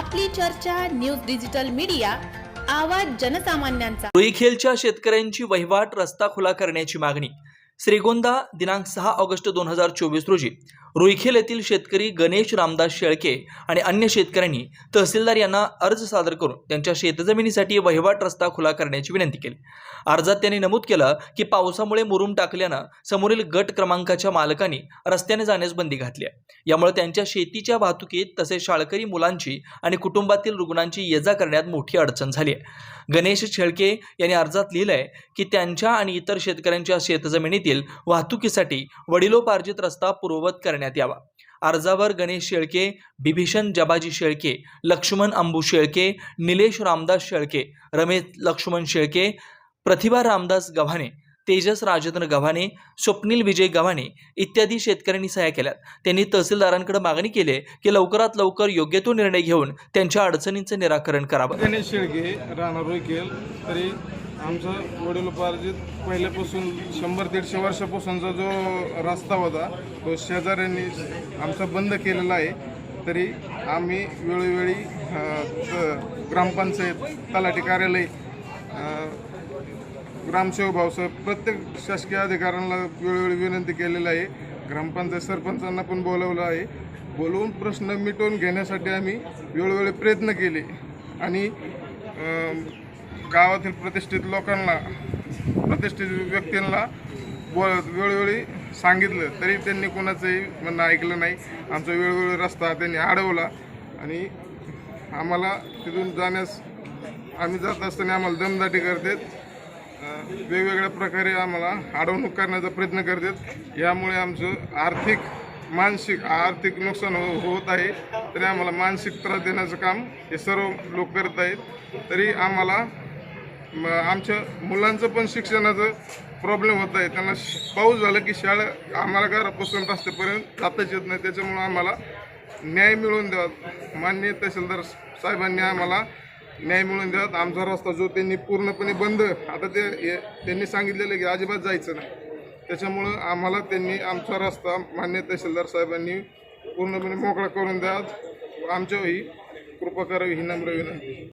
आपली चर्चा news digital media आवाज जनसामान्यांचा. रुईखेलच्या शेतकऱ्यांची वहिवाट रस्ता खुला करण्याची मागणी. श्रीगोंदा दिनांक सहा ऑगस्ट दोन हजार चोवीस रोजी रुईखेल येथील शेतकरी गणेश रामदास शेळके आणि अन्य शेतकऱ्यांनी तहसीलदार यांना अर्ज सादर करून त्यांच्या शेतजमिनीसाठी वहिवाट रस्ता खुला करण्याची विनंती केली. अर्जात त्यांनी नमूद केलं की पावसामुळे मुरुम टाकल्यानं समोरील गट क्रमांकाच्या मालकांनी रस्त्याने जाण्यास बंदी घातली आहे. यामुळे त्यांच्या शेतीच्या वाहतुकीत तसेच शाळकरी मुलांची आणि कुटुंबातील रुग्णांची ये जा करण्यात मोठी अडचण झाली आहे. गणेश शेळके यांनी अर्जात लिहिलं आहे की त्यांच्या आणि इतर शेतकऱ्यांच्या शेतजमिनीतील वाहतुकीसाठी वडिलोपार्जित रस्ता पूर्ववत करण्यात यावा. अर्जावर गणेश शेळके बिभीषण जबाजी शेळके लक्ष्मण अंबू शेळके निलेश रामदास शेळके रमेश लक्ष्मण शेळके प्रतिभा रामदास गव्हाणे तेजस राजेंद्र गव्हाणे स्वप्नील विजय गव्हाणे इत्यादी शेतकऱ्यांनी सह्या केल्यात. त्यांनी तहसीलदारांकडे मागणी केली की लवकरात लवकर योग्य तो निर्णय घेऊन त्यांच्या अडचणींचं निराकरण करावं. गणेश शेळके राणा रोकेल तरी आमचं वडिलोपार्जित पहिल्यापासून शंभर दीडशे वर्षापासूनचा जो रस्ता होता तो शेजाऱ्यांनी आमचा बंद केलेला आहे. तरी आम्ही वेळोवेळी त- ग्रामपंचायत तलाठी कार्यालय ग्रामसेवक भाऊसाहेब प्रत्येक शासकीय अधिकाऱ्यांना वेळोवेळी विनंती केलेली आहे. ग्रामपंचायत सरपंचांना पण बोलवलं आहे. बोलवून प्रश्न मिटवून घेण्यासाठी आम्ही वेळोवेळी प्रयत्न केले. आणि अं, गावातील प्रतिष्ठित लोकांना प्रतिष्ठित व्यक्तींना बो वेळोवेळी सांगितलं तरी त्यांनी कोणाचंही म्हणणं ऐकलं नाही. आमचा वेळोवेळी रस्ता त्यांनी अडवला आणि आम्हाला तिथून जाण्यास आम्ही जात असताना आम्हाला दमदाटी करतात. वेगवेगळ्या प्रकारे आम्हाला अडवणूक करण्याचा प्रयत्न करतात. यामुळे आमचं आर्थिक मानसिक आर्थिक नुकसान हो होत आहे तरी आम्हाला मानसिक त्रास देण्याचं काम हे सर्व लोक करत आहेत. तरी आम्हाला आमच्या मुलांचं पण शिक्षणाचं प्रॉब्लेम होत आहे. त्यांना पाऊस झालं की शाळा आम्हाला घरापासून रस्त्यापर्यंत जाताच येत नाही. त्याच्यामुळं आम्हाला न्याय मिळवून द्यावा. माननीय तहसीलदार साहेबांनी आम्हाला न्याय मिळवून द्यावा. आमचा रस्ता जो त्यांनी पूर्णपणे बंद आता ते त्यांनी सांगितलेलं की अजिबात जायचं नाही. त्याच्यामुळं आम्हाला त्यांनी आमचा रस्ता मान्य तहसीलदार साहेबांनी पूर्णपणे मोकळा करून द्या. आमच्याही कृपा करावी ही नम्र विनंती.